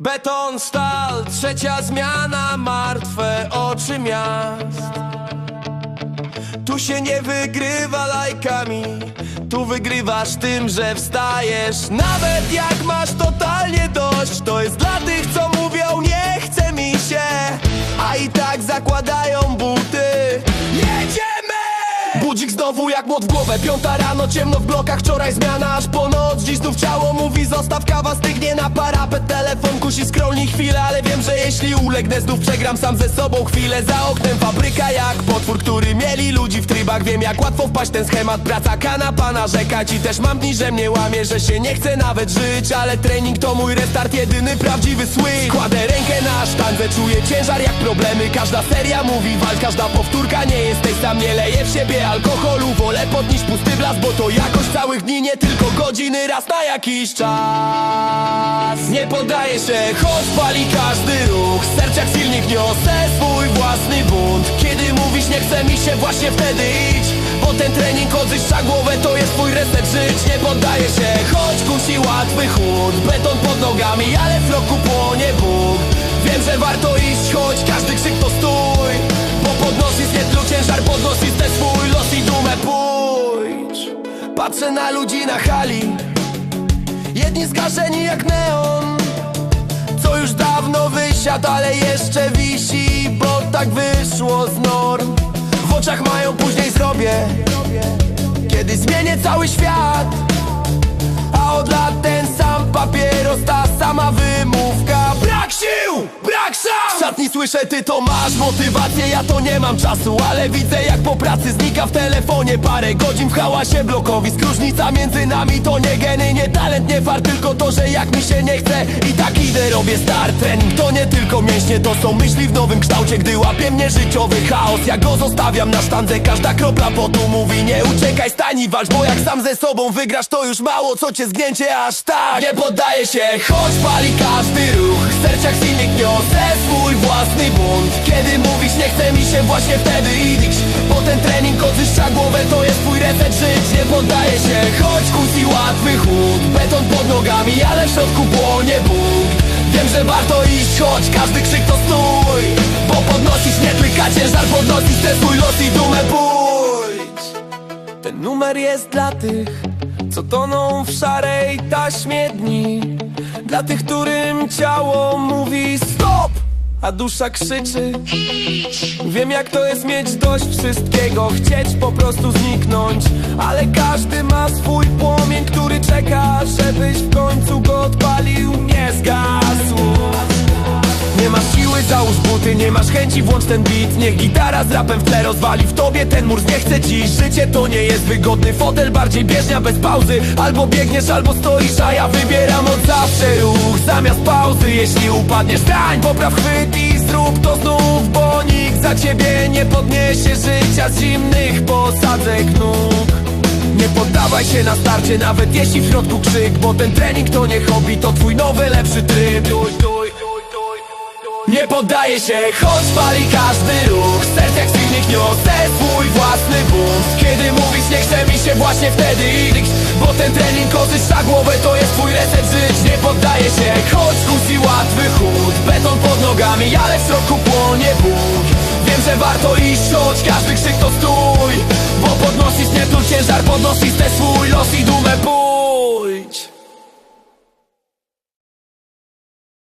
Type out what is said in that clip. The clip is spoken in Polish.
Beton, stal, trzecia zmiana, martwe oczy miast. Tu się nie wygrywa lajkami Tu wygrywasz tym, że wstajesz. Nawet jak masz totalnie dość To jest dla tych, co mówią nie chce mi się. A i tak zakładają Budzik znowu jak młot w głowę. Piąta rano, ciemno w blokach Wczoraj zmiana. Aż po noc Dziś znów ciało mówi Zostaw kawa, stygnie na parapet. Telefon kusi scrollni chwilę Ale wiem, że jeśli ulegnę Znów przegram sam ze sobą chwilę. Za oknem fabryka jak potwór Który mieli ludzi w trybach. Wiem jak łatwo wpaść ten schemat. Praca kanapa narzekać I też mam dni, że mnie łamie Że się nie chce nawet żyć. Ale trening to mój restart Jedyny prawdziwy swing Kładę rękę na sztandze Czuję ciężar jak problemy. Każda seria mówi walcz Każda powtórka nie jesteś sam Nie leję w siebie alkoholu Wolę podnieść pusty blask Bo to jakość całych dni Nie tylko godziny Raz na jakiś czas. Nie poddaję się Choć pali każdy ruch. Serc jak silnik niosę swój własny bunt. Kiedy mówisz nie chce mi się Właśnie wtedy idź Bo ten trening odzyszcza głowę To jest twój reset żyć. Nie poddaję się Choć kusi łatwy chód. Beton pod nogami Ale w roku płonie Patrzę na ludzi na hali. Jedni zgaszeni jak neon Co już dawno wysiadł, ale jeszcze wisi Bo tak wyszło z norm. W oczach mają później zrobię. Kiedy zmienię cały świat A od lat ten sam papieros Ta sama wymówka W szatni słyszę ty to masz motywację Ja to nie mam czasu, ale widzę jak po pracy Znika w telefonie parę godzin w hałasie blokowisk. Różnica między nami to nie geny, nie talent, nie fart Tylko to, że jak mi się nie chce I tak idę, robię start. Trening to nie tylko mięśnie, to są myśli w nowym kształcie. Gdy łapie mnie życiowy chaos Ja go zostawiam na sztandze. Każda kropla potu mówi Nie uciekaj, stań i walcz Bo jak sam ze sobą wygrasz To już mało co cię zgnięcie aż tak. Nie poddaję się, choć pali każdy ruch. Serc jak silnik niosę swój bunt Kiedy mówisz nie chce mi się Właśnie wtedy idź Bo ten trening odzyszcza głowę To jest twój reset żyć. Nie poddaję się, choć kusi łatwy chód. Beton pod nogami, ale w środku płonie Bóg. Wiem, że warto iść, choć każdy krzyk to stój. Bo podnosisz nie tylko ciężar Podnosisz też swój los i dumę pójdź. Ten numer jest dla tych co toną w szarej taśmie dni. Dla tych, którym ciało mówi A dusza krzyczy. Wiem jak to jest mieć dość wszystkiego Chcieć po prostu zniknąć. Ale każdy ma swój płomień, który czeka Żebyś w końcu go odpalił Nie zgasł załóż buty, nie masz chęci, włącz ten beat. Niech gitara z rapem w tle rozwali. W tobie ten mur Nie chce dziś, życie to nie jest wygodny fotel Bardziej bieżnia bez pauzy. Albo biegniesz, albo stoisz, a ja wybieram od zawsze ruch. Zamiast pauzy, jeśli upadniesz, stań. Popraw chwyt i zrób to znów Bo nikt za ciebie nie podniesie życia z zimnych posadzek nóg. Nie poddawaj się na starcie, nawet jeśli w środku krzyk Bo ten trening to nie hobby, to twój nowy, lepszy tryb poddaję się, choć pali każdy ruch. Serc jak silnik niosę swój własny bunt. Kiedy mówisz nie chce mi się właśnie wtedy iść. Bo ten trening odzyszcza głowę, to jest twój reset żyć. Nie poddaję się, choć kusi łatwy chód. Beton pod nogami, ale w środku płonie Bóg Wiem, że warto iść, choć każdy krzyk to stój. Bo podnosisz nie tu ciężar, podnosisz